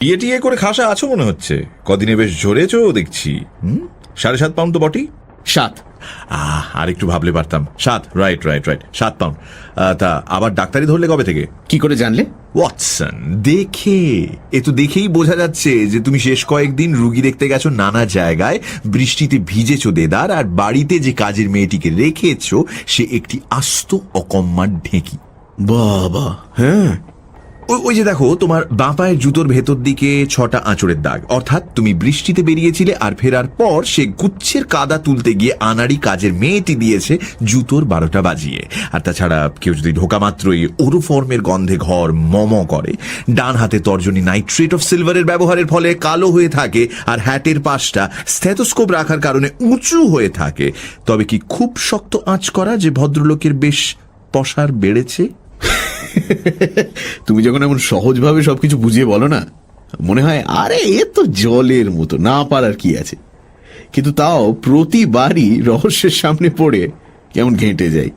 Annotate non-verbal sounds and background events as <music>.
বিয়ে টিয়ে করে খাসা আছো মনে হচ্ছে? কদিনে বেশ ঝরেছ দেখছি। হুম? সাড়ে সাত পাউন্ড তো বটেই। সাত। আহ আর একটু ভাবলে পারতাম। সাত রাইট রাইট রাইট সাত পাউন্ড। তা আবার ডাক্তারি ধরলে কবে থেকে? কি করে জানলে? ওয়াটসন দেখে। এ তো দেখেই বোঝা যাচ্ছে যে তুমি শেষ কয়েকদিন রুগী দেখতে গেছো নানা জায়গায় বৃষ্টিতে ভিজেছো দেদার আর বাড়িতে যে কাজের মেয়েটিকে রেখেছো সে একটি আস্ত অকম্মার ঢেঁকি। বাবা হ্যাঁ। ওই যে দেখো, তোমার বাঁ পায়ের জুতোর ভেতর দিকে ছটা আঁচড়ের দাগ। অর্থাৎ তুমি বৃষ্টিতে বেরিয়েছিলে আর ফেরার পর সে গুচ্ছের কাদা তুলতে গিয়ে আনাড়ি কাজের মেয়েটি দিয়েছে জুতোর বারোটা বাজিয়ে। আর তাছাড়া কেউ যদি ঢোকা মাত্রই ওরোফর্মের গন্ধে ঘর মম করে। ডান হাতে তর্জনী নাইট্রেট অফ সিলভারের ব্যবহারের ফলে কালো হয়ে থাকে আর হ্যাটের পাশটা স্টেথোস্কোপ রাখার কারণে উঁচু হয়ে থাকে। তবে কি খুব শক্ত আঁচ করা যে ভদ্রলোকের বেশ পসার বেড়েছে? <laughs> তুমি যখন এমন সহজভাবে সবকিছু বুঝিয়ে বলো না, মনে হয়, আরে, এ তো জলের মতো, না পারার কি আছে? কিন্তু তাও প্রতিবারই রহস্যের সামনে পড়ে কেমন ঘেঁটে যাই